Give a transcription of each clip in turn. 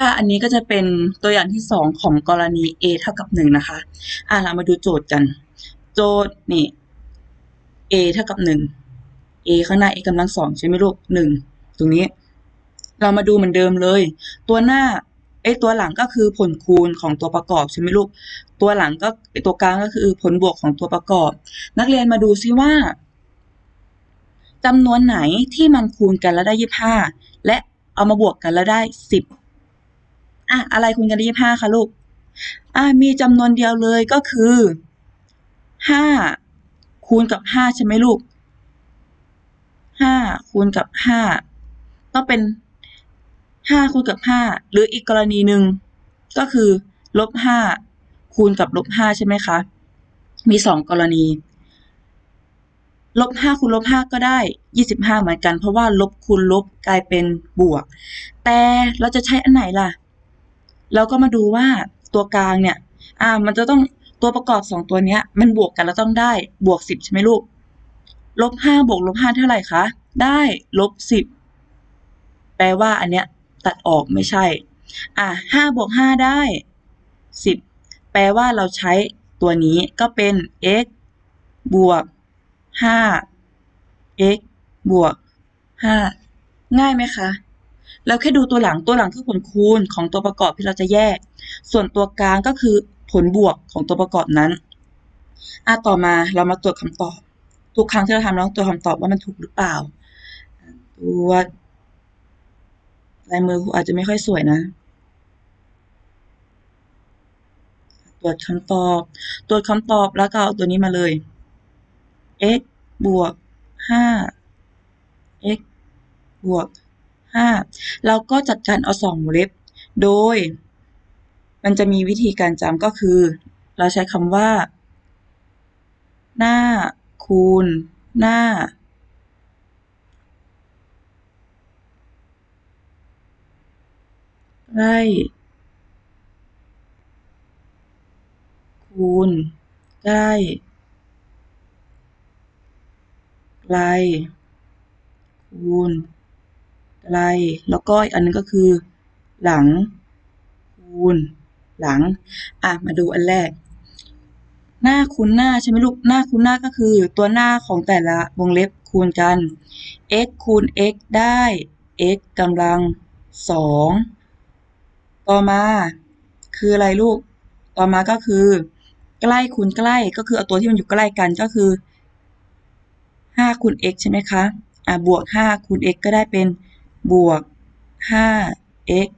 ค่ะ อันนี้ก็จะเป็นตัวอย่างที่สองของกรณี a เท่ากับหนึ่งนะคะ อะเรามาดูโจทย์กัน โจทย์นี่ a เท่ากับหนึ่ง a ข้างหน้า a กำลังสองใช่ไหมลูกหนึ่งตรงนี้ เรามาดูเหมือนเดิมเลย ตัวหน้าไอ้ตัวหลังก็คือผลคูณของตัวประกอบใช่ไหมลูก ตัวหลังก็ไอตัวกลางก็คือผลบวกของตัวประกอบ นักเรียนมาดูซิว่าจำนวนไหนที่มันคูณกันแล้วได้ยี่ห้าและเอามาบวกกันแล้วได้สิบ อะอะไรคูณกันได้ยี่ห้าคะลูกอะมีจำนวนเดียวเลยก็คือห้าคูณกับห้าใช่ไหมลูกห้าคูณกับห้าต้องเป็นห้าคูณกับห้าหรืออีกกรณีหนึ่งก็คือลบห้าคูณกับลบห้าใช่ไหมคะ มีสองกรณีลบห้าคูณลบห้าก็ได้ยี่สิบห้าเหมือนกัน เพราะว่าลบคูณลบกลายเป็นบวก แต่เราจะใช้อันไหนล่ะ เราก็มาดูว่าตัวกลางเนี่ย อ่า มันจะต้องตัวประกอบสองตัวเนี้ย มันบวกกันแล้วต้องได้บวกสิบใช่ไหมลูก ลบห้าบวกลบห้าเท่าไหร่คะ ได้ลบสิบแปลว่าอันเนี้ยตัดออกไม่ใช่ อะห้าบวกห้าได้สิบแปลว่าเราใช้ตัวนี้ก็เป็น x บวกห้า x บวกห้าง่ายไหมคะ เราแค่ดูตัวหลังตัวหลังคือผลคูณของตัวประกอบที่เราจะแยก ส่วนตัวกลางก็คือผลบวกของตัวประกอบนั้นอะต่อมาเรามาตรวจคำตอบ ทุกครั้งที่เราทำเราต้องตรวจคำตอบว่ามันถูกหรือเปล่าตรวลายมือครูอาจจะไม่ค่อยสวยนะ ตรวจคำตอบ ตรวจคำตอบแล้วก็เอาตัวนี้มาเลย x บวกห้า x บวก ห้าเราก็จัดการเอาสองวงเล็บ โดย มันจะมีวิธีการจำก็คือ เราใช้คำว่า หน้าคูณ หน้าใกล้คูณใกล้ไกลคูณ ไกลแล้วก็อีกอันนึงก็คือ หลัง คูณ หลัง อะ มาดูอันแรก หน้าคูณหน้าใช่ไหมลูก หน้าคูณหน้าก็คือ ตัวหน้าของแต่ละวงเล็บคูณกัน x คูณ x ได้ x กำลังสอง ต่อมา คืออะไรลูก ต่อมาก็คือ ใกล้คูณใกล้ ก็คือเอาตัวที่มันอยู่ใกล้กันก็คือห้าคูณ x ใช่ไหมคะ อะบวกห้าคูณ x ก็ได้เป็น บวกห้า x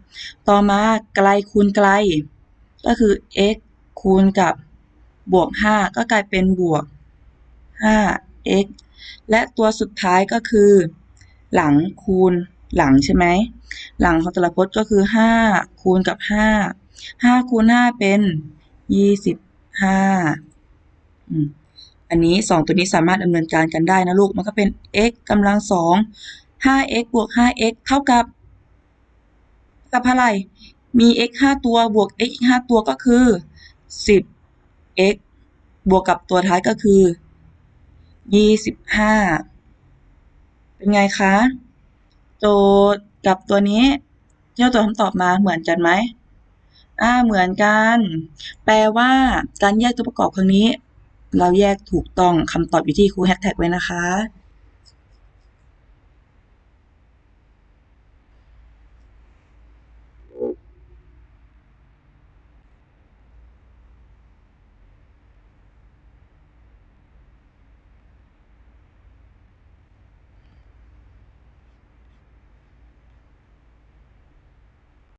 ต่อมาไกลคูณไกล ก็คือ x คูณกับบวกห้าก็กลายเป็นบวกห้า x และตัวสุดท้ายก็คือ หลังคูณหลังใช่ไหม หลังของต่ละพจน์ก็คือห้าคูณกับห้าห้าคูณห้าเป็นยี่สิบห้าอันนี้สองตัวนี้สามารถดำเนินการกันได้นะลูก มันก็เป็น x กำลังส องห้า x บวกห้า x เท่ากับกับเท่าไร มี x ห้าตัวบวก x อีกห้าตัวก็คือสิบ x บวกกับตัวท้ายก็คือยี่สิบห้าเป็นไงคะ โจทย์กับตัวนี้ที่เราตัวคำตอบมาเหมือนกันไหมอ่าเหมือนกัน แปลว่าการแยกตัวประกอบครั้งนี้ เราแยกถูกต้องคำตอบอยู่ที่ครูแฮชแท็กไว้นะคะ